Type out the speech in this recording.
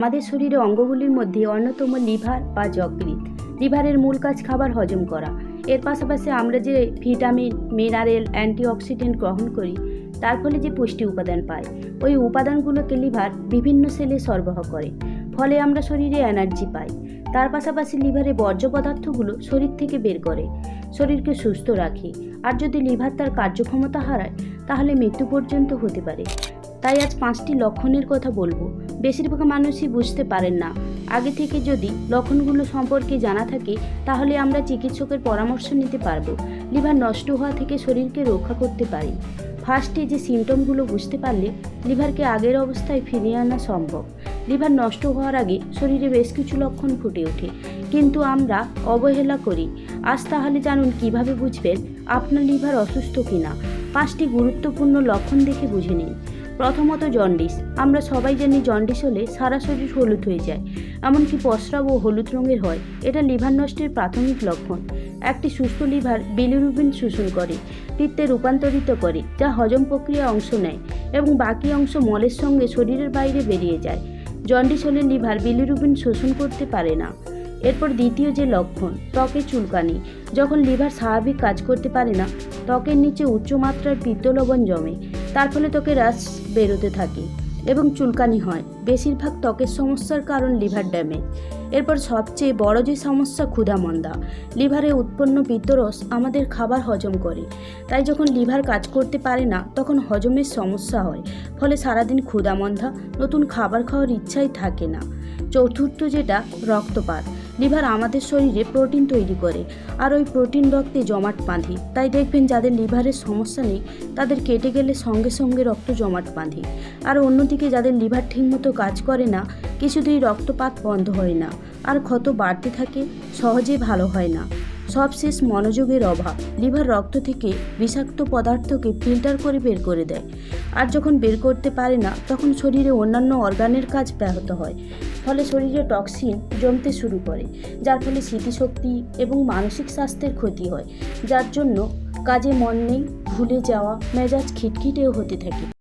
আমাদের শরীরে অঙ্গগুলির মধ্যে অন্যতম লিভার বা যকৃৎ। লিভারের মূল কাজ খাবার হজম করা। এর পাশাপাশি আমরা যে ভিটামিন, মিনারেল, অ্যান্টিঅক্সিডেন্ট গ্রহণ করি, তার ফলে যে পুষ্টি উপাদান পাই, ওই উপাদানগুলোকে লিভার বিভিন্ন সেলে সরবরাহ করে। ফলে আমরা শরীরে এনার্জি পাই। তার পাশাপাশি লিভারে বর্জ্য পদার্থগুলো শরীর থেকে বের করে, শরীরকে সুস্থ রাখে। আর যদি লিভার তার কার্যক্ষমতা হারায়, তাহলে মৃত্যু পর্যন্ত হতে পারে। তাই আজ পাঁচটি লক্ষণের কথা বলব। বেশিরভাগ মানুষই বুঝতে পারেন না। আগে থেকে যদি লক্ষণগুলো সম্পর্কে জানা থাকে, তাহলে আমরা চিকিৎসকের পরামর্শ নিতে পারব। লিভার নষ্ট হওয়া থেকে শরীরকে রক্ষা করতে পারি। ফার্স্টে যে সিমটমগুলো বুঝতে পারলে লিভারকে আগের অবস্থায় ফিরিয়ে আনা সম্ভব। লিভার নষ্ট হওয়ার আগে শরীরে বেশ কিছু লক্ষণ ফুটে ওঠে। কিন্তু আমরা অবহেলা করি। আজ তাহলে জানুন কীভাবে বুঝবেন আপনার লিভার অসুস্থ কিনা? পাঁচটি গুরুত্বপূর্ণ লক্ষণ দেখে বুঝে নিন। প্রথমত জন্ডিস। আমরা সবাই জানি জন্ডিস হলে সারা শরীর হলুদ হয়ে যায়, এমনকি প্রস্রাবও হলুদ রঙের হয়। এটা লিভার নষ্টের প্রাথমিক লক্ষণ। একটি সুস্থ লিভার বিলিরুবিন শোষণ করে, পিত্তে রূপান্তরিত করে, যা হজম প্রক্রিয়া অংশ নেয় এবং বাকি অংশ মলের সঙ্গে শরীরের বাইরে বেরিয়ে যায়। জন্ডিস হলে লিভার বিলিরুবিন শোষণ করতে পারে না। এরপর দ্বিতীয় যে লক্ষণ ত্বকে চুলকানি। যখন লিভার স্বাভাবিক কাজ করতে পারে না, ত্বকের নিচে উচ্চমাত্রার পিত্তলবণ জমে। তার ফলে ত্বকে রাস বেরোতে থাকে এবং চুলকানি হয়। বেশিরভাগ ত্বকের সমস্যার কারণ লিভার ড্যামেজ এরপর সবচেয়ে বড় যে সমস্যা ক্ষুধামন্দা। লিভারে উৎপন্ন পিত্তরস আমাদের খাবার হজম করে। তাই যখন লিভার কাজ করতে পারে না, তখন হজমের সমস্যা হয়। ফলে সারাদিন ক্ষুধামন্দা, নতুন খাবার খাওয়ার ইচ্ছাই থাকে না। চতুর্থ যেটা, রক্তপাত। লিভার আমাদের শরীরে প্রোটিন তৈরি করে। আর ওই প্রোটিন রক্তে জমাট বাঁধি। তাই দেখবেন যাদের লিভারের সমস্যা নেই, তাদের কেটে গেলে সঙ্গে সঙ্গে রক্ত জমাট বাঁধি। আর অন্যদিকে যাদের লিভার ঠিকমতো কাজ করে না, কিছুতেই রক্তপাত বন্ধ হয় না। আর ক্ষত বাড়তে থাকে, সহজে ভালো হয় না। সবশেষ মনোযোগের অভাব। লিভার রক্ত থেকে বিষাক্ত পদার্থকে ফিল্টার করে বের করে দেয়। আর যখন বের করতে পারে না, তখন শরীরে অন্যান্য অর্গানের কাজ ব্যাহত হয়। ফলে শরীরে টক্সিন জমতে শুরু করে, যার ফলে স্মৃতিশক্তি এবং মানসিক স্বাস্থ্যের ক্ষতি হয়, যার জন্য কাজে মন নেই, ভুলে যাওয়া, মেজাজ খিটখিটেও হতে থাকে।